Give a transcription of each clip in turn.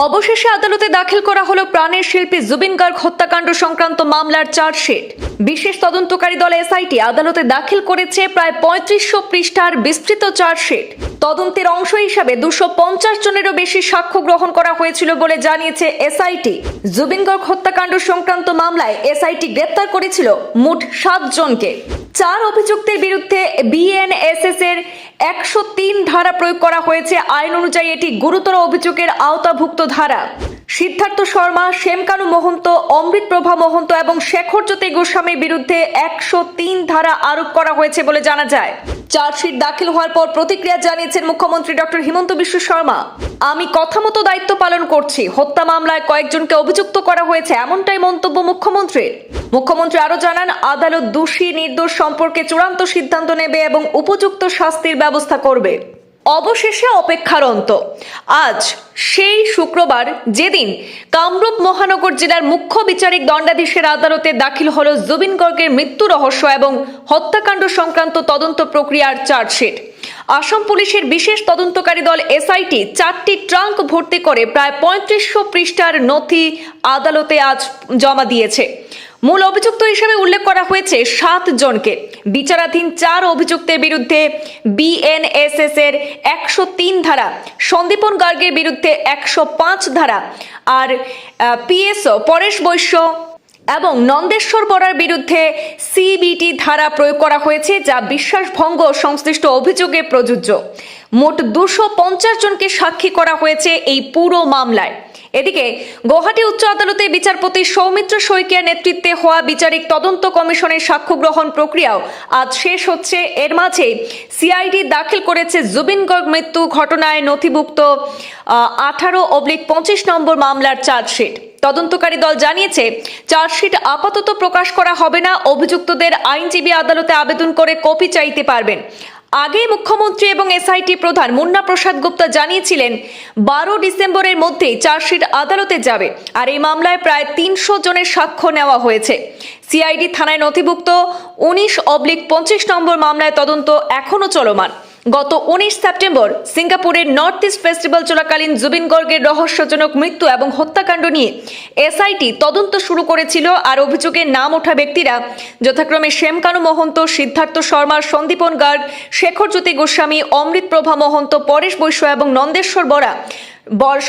অবশেষে আদালতে দাখিল করা হলো প্রাণের শিল্পী জুবিন গার্গ হত্যাকাণ্ড সংক্রান্ত মামলার চার্জশিট। বিশেষ তদন্তকারী দল এসআইটি আদালতে দাখিল করেছে প্রায় পঁয়ত্রিশশো পৃষ্ঠার বিস্তৃত চার্জশিট। তদন্তের অংশ হিসাবে দুশো পঞ্চাশ জনেরও বেশি সাক্ষ্য গ্রহণ করা হয়েছিল বলে জানিয়েছে এসআইটি। জুবিন গার্গ হত্যাকাণ্ড সংক্রান্ত মামলায় এসআইটি গ্রেপ্তার করেছিল মোট সাত জনকে। চার অভিযুক্তের বিরুদ্ধে বিএনএসএস এর একশো তিন ধারা প্রয়োগ করা হয়েছে। আইন অনুযায়ী এটি গুরুতর অভিযোগের আওতাভুক্ত ধারা। সিদ্ধার্থ শর্মা, শ্যামকানু মহন্ত, অমৃত প্রভা মহন্ত এবং শেখর জ্যোতি গোস্বামীর বিরুদ্ধে একশো তিন ধারা আরোপ করা হয়েছে বলে জানা যায়। চার্জশিট দাখিল হওয়ার পর প্রতিক্রিয়া জানিয়েছেন মুখ্যমন্ত্রী ডক্টর হিমন্ত বিশ্ব শর্মা। আমি কথা মতো দায়িত্ব পালন করছি। হত্যা মামলায় কয়েকজনকে অভিযুক্ত করা হয়েছে এমনটাই মন্তব্য মুখ্যমন্ত্রীর। মুখ্যমন্ত্রী আরও জানান, আদালত দোষী নির্দোষ সম্পর্কে চূড়ান্ত সিদ্ধান্ত নেবে এবং উপযুক্ত শাস্তির ব্যবস্থা করবে। অবশেষে অপেক্ষার অন্ত। আজ, সেই শুক্রবার যেদিন কামরূপ মহানগর জেলার মুখ্য বিচারিক দণ্ডাধীশের আদালতে দাখিল হল জুবিন গর্গের মৃত্যু রহস্য এবং হত্যাকাণ্ড সংক্রান্ত তদন্ত প্রক্রিয়ার চার্জশিট। আসাম পুলিশের বিশেষ তদন্তকারী দল এসআইটি চারটি ট্রাঙ্ক ভর্তি করে প্রায় পঁয়ত্রিশশো পৃষ্ঠার নথি আদালতে আজ জমা দিয়েছে। মূল অভিযুক্ত হিসেবে উল্লেখ করা হয়েছে সাত জনকে। বিচারাধীন চার অভিযুক্তের বিরুদ্ধে বিএনএসএস এর একশো তিন ধারা, সন্দীপন গার্গের বিরুদ্ধে একশো পাঁচ ধারা আর পিএসও পরেশ বৈশ্য এবং নন্দেশ্বর বরার বিরুদ্ধে সিবিটি ধারা প্রয়োগ করা হয়েছে যা বিশ্বাসভঙ্গ সংশ্লিষ্ট অভিযোগে প্রযোজ্য। মোট দুশো পঞ্চাশ জনকে সাক্ষী করা হয়েছে এই পুরো মামলায়। এদিকে গৌহাটি উচ্চ আদালতে বিচারপতি সৌমিত্র শইকিয়ার নেতৃত্বে হওয়া বিচারিক তদন্ত কমিশনের সাক্ষ্য গ্রহণ প্রক্রিয়াও আজ শেষ হচ্ছে। এর মাঝে সিআইডি দাখিল করেছে জুবিন গর্গ মৃত্যু ঘটনায় নথিভুক্ত আঠারো অবলিক পঁচিশ নম্বর মামলার চার্জশিট। তদন্তকারী দল জানিয়েছে, চার্জশিট আপাতত প্রকাশ করা হবে না। অভিযুক্তদের আইনজীবী আদালতে আবেদন করে কপি চাইতে পারবেন। আগে মুখ্যমন্ত্রী এবং এসআইটি প্রধান মুন্না প্রসাদ গুপ্তা জানিয়েছিলেন, বারো ডিসেম্বরের মধ্যে চার্জশিট আদালতে যাবে। আর এই মামলায় প্রায় তিনশো জনের সাক্ষ্য নেওয়া হয়েছে। সিআইডি থানায় নথিভুক্ত উনিশ অবলিক পঁচিশ নম্বর মামলায় তদন্ত এখনও চলমান। গত উনিশ সেপ্টেম্বর সিঙ্গাপুরের নর্থ ইস্ট ফেস্টিভ্যাল চলাকালীন জুবিন গর্গের রহস্যজনক মৃত্যু এবং হত্যাকাণ্ড নিয়ে এসআইটি তদন্ত শুরু করেছিল আর অভিযোগে নাম ওঠা ব্যক্তিরা যথাক্রমে শ্যামকানু মহন্ত, সিদ্ধার্থ শর্মা, সন্দীপন গার্গ, শেখর জ্যোতি গোস্বামী, অমৃত প্রভা মহন্ত, পরেশ বৈশ্য এবং নন্দেশ্বর বরা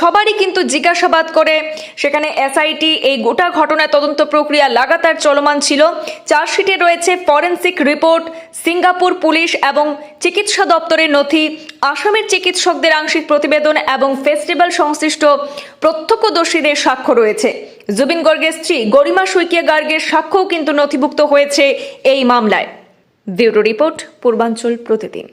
সবারই কিন্তু জিজ্ঞাসাবাদ করে। সেখানে এসআইটি এই গোটা ঘটনার তদন্ত প্রক্রিয়া লাগাতার চলমান ছিল। চার্জশিটে রয়েছে ফরেন্সিক রিপোর্ট, সিঙ্গাপুর পুলিশ এবং চিকিৎসা দপ্তরের নথি, আসামের চিকিৎসকদের আংশিক প্রতিবেদন এবং ফেস্টিভ্যাল সংশ্লিষ্ট প্রত্যক্ষদর্শীদের সাক্ষ্য রয়েছে। জুবিন গর্গের স্ত্রী গরিমা সুইকিয়া গার্গের সাক্ষ্যও কিন্তু নথিভুক্ত হয়েছে এই মামলায়। ব্যুরো রিপোর্ট, পূর্বাঞ্চল প্রতিদিন।